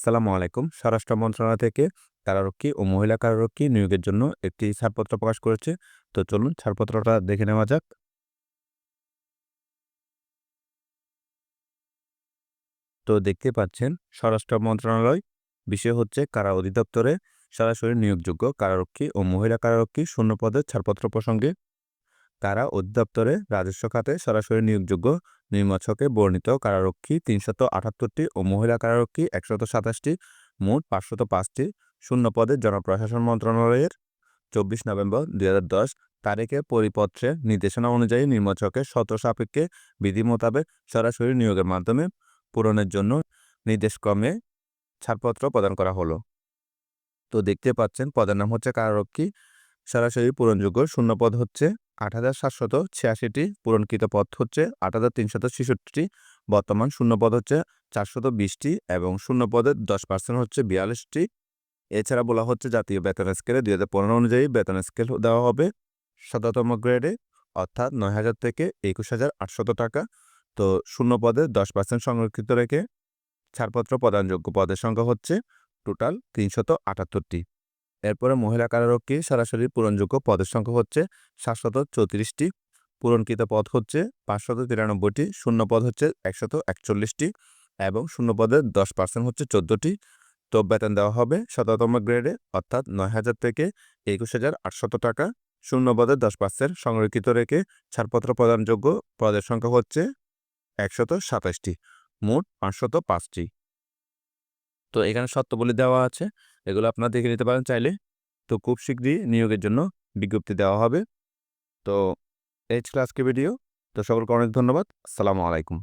আসসালামু আলাইকুম। স্বরাষ্ট্র মন্ত্রণালয় থেকে কারারক্ষী ও মহিলা কারারক্ষী নিয়োগের জন্য একটি ছাড়পত্র প্রকাশ করেছে। তো চলুন ছাড়পত্রটা দেখে নেওয়া যাক। তো দেখতে পাচ্ছেন, স্বরাষ্ট্র মন্ত্রণালয় বিষয় হচ্ছে কারা অধিদপ্তরে সরাসরি নিয়োগযোগ্য কারারক্ষী ও মহিলা কারারক্ষী শূন্য পদের ছাড়পত্র প্রসঙ্গে কারা অধিদপ্তরে রাজস্ব খাতে সরাসরি নিয়োগযোগ্য নির্মাচকে বর্ণিত কারারক্ষী তিনশত আটাত্তরটি ও মহিলা কারারক্ষী একশত সাতাশটি, মোট পাঁচশত পাঁচটি। শূন্য পদে জনপ্রশাসন মন্ত্রণালয়ের চব্বিশ নভেম্বর দুই হাজার দশ তারিখে পরিপত্রে নির্দেশনা অনুযায়ী নির্মাচকের শর্ত সাপেক্ষে বিধি মোতাবেক সরাসরি নিয়োগের মাধ্যমে পূরণের জন্য নির্দেশক্রমে ছাড়পত্র প্রদান করা হলো। তো দেখতে পাচ্ছেন, পদের নাম হচ্ছে কারারক্ষী সরাসরি পূরণযোগ্য শূন্য পদ হচ্ছে আট হাজার সাতশত ছিয়াশিটি, পূরণকৃত পদ হচ্ছে আট হাজার তিনশত ছেষট্টিটি, বর্তমান শূন্য পদ হচ্ছে চারশত বিশটি এবং শূন্য পদের দশ পার্সেন্ট হচ্ছে বিয়াল্লিশটি। এছাড়া বলা হচ্ছে জাতীয় বেতন স্কেলে দুই হাজার পনেরো অনুযায়ী বেতন স্কেল দেওয়া হবে শততম গ্রেডে, অর্থাৎ নয় হাজার থেকে একুশ হাজার আটশত টাকা। তো শূন্য পদে দশ পার্সেন্ট সংরক্ষিত রেখে ছাড়পত্র প্রদানযোগ্য পদের সংখ্যা হচ্ছে টোটাল তিনশত আটাত্তরটি। এরপরে মহিলা কারারক্ষী সরাসরি পূরণযোগ্য পদের সংখ্যা হচ্ছে সাতশত চৌত্রিশটি। পূরণকৃত পদ হচ্ছে পাঁচশত তিরানব্বইটি, শূন্য পদ হচ্ছে একশত একচল্লিশটি এবং শূন্য পদের দশ পার্সেন্ট হচ্ছে চোদ্দোটি। তো বেতন দেওয়া হবে শততম গ্রেডে, অর্থাৎ নয় হাজার থেকে একুশ হাজার আটশত টাকা। শূন্য পদের দশ পার্সেন্ট সংরক্ষিত রেখে ছাড়পত্র প্রদানযোগ্য পদের সংখ্যা হচ্ছে একশত সাতাশটি, মোট পাঁচশত পাঁচটি। তো এখানে শর্তাবলী দেওয়া আছে। এগুলো আপনারা দেখে নিতে পারেন চাইলে। তো খুব শীঘ্রই নিয়োগের জন্য বিজ্ঞপ্তি দেওয়া হবে। তো এইচ ক্লাসকে ভিডিও। তো সকলকে অনেক ধন্যবাদ। আসসালামু আলাইকুম।